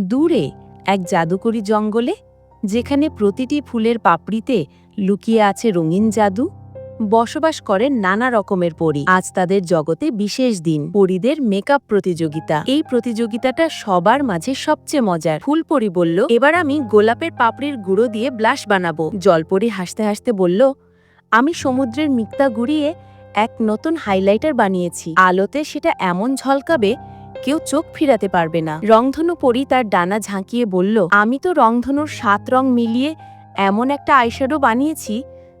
দূরে এক জাদুকরি জঙ্গলে, যেখানে প্রতিটি ফুলের পাপড়িতে লুকিয়ে আছে রঙিন জাদু, বসবাস করেন নানা রকমের পরী। আজ তাদের জগতে বিশেষ দিন, পরীদের মেকআপ প্রতিযোগিতা। এই প্রতিযোগিতাটা সবার মাঝে সবচেয়ে মজার। ফুলপরি বলল, এবার আমি গোলাপের পাপড়ির গুঁড়ো দিয়ে ব্লাশ বানাবো। জলপরি হাসতে হাসতে বলল, আমি সমুদ্রের মিক্তা গুড়িয়ে এক নতুন হাইলাইটার বানিয়েছি। আলোতে সেটা এমন ঝলকাবে কেউ চোখ ফিরাতে পারবে না। রংধনু পরি তার ডানা ঝাঁকিয়ে বলল, আমি তো রংধনুর সাত রং মিলিয়ে এমন একটা আইশ্যাডো বানিয়েছি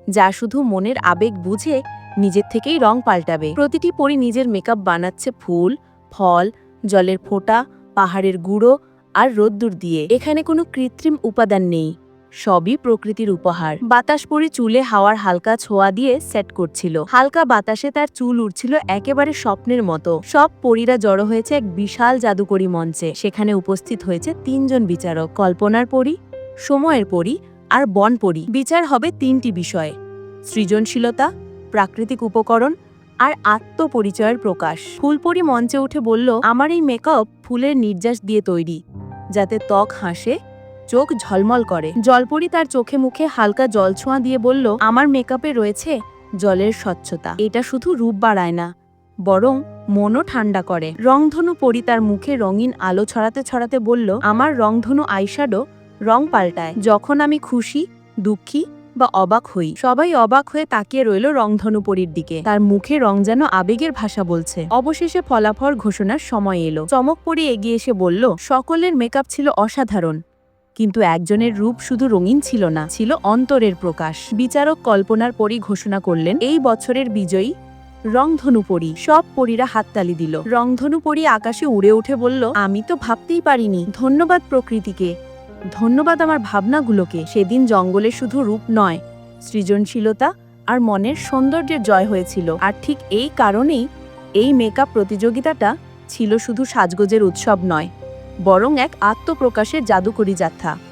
যা শুধু মনের আবেগ বুঝে নিজের থেকেই রং পাল্টাবে। প্রতিটি পরি নিজের মেকআপ বানাচ্ছে ফুল, ফল, জলের ফোঁটা, পাহাড়ের গুঁড়ো আর রোদ্দুর দিয়ে। এখানে কোনো কৃত্রিম উপাদান নেই। সবই প্রকৃতির উপহার। বাতাস পরি চুলে হাওয়ার হালকা ছোঁয়া দিয়ে সেট করছিল। হালকা বাতাসে তার চুল উড়ছিল একেবারে স্বপ্নের মতো। সব পরীরা জড়ো হয়েছে এক বিশাল জাদুকরি মঞ্চে। সেখানে উপস্থিত হয়েছে তিনজন বিচারক। কল্পনার পরী, সময়ের পরী আর বন পরী। বিচার হবে তিনটি বিষয়। সৃজনশীলতা, প্রাকৃতিক উপকরণ আর আত্মপরিচয়ের প্রকাশ। ফুলপরি মঞ্চে উঠে বলল, আমার এই মেকআপ ফুলের নির্যাস দিয়ে তৈরি, যাতে ত্বক হাসে চোখ ঝলমল করে। জলপরি তার চোখে মুখে হালকা জল ছোঁয়া দিয়ে বলল, আমার মেকআপে রয়েছে জলের স্বচ্ছতা। এটা শুধু রূপ বাড়ায় না, বরং মনও ঠান্ডা করে। রংধনু পরি তার মুখে রঙিন আলো ছড়াতে ছড়াতে বলল, আমার রংধনু আইশ্যাডো রং পাল্টায়। যখন আমি খুশি, দুঃখী বা অবাক হই, সবাই অবাক হয়ে তাকিয়ে রইল রংধনু পরীর দিকে। তার মুখে রং যেন আবেগের ভাষা বলছে। অবশেষে ফলাফল ঘোষণার সময় এলো। চমক পরি এগিয়ে এসে বলল, সকলের মেকআপ ছিল অসাধারণ। কিন্তু একজনের রূপ শুধু রঙিন ছিল না, ছিল অন্তরের প্রকাশ। বিচারক কল্পনার পরি ঘোষণা করলেন, এই বছরের বিজয়ী রংধনু পরি। সব পরীরা হাততালি দিল। রংধনু পরি আকাশে উড়ে উঠে বলল, আমি তো ভাবতেই পারিনি। ধন্যবাদ প্রকৃতিকে। ধন্যবাদ আমার ভাবনাগুলোকে। সেদিন জঙ্গলে শুধু রূপ নয়, সৃজনশীলতা আর মনের সৌন্দর্যের জয় হয়েছিল। আর ঠিক এই কারণেই এই মেকআপ প্রতিযোগিতাটা ছিল শুধু সাজগোজের উৎসব নয়। বরং এক আত্মপ্রকাশের জাদুকরী যাত্রা।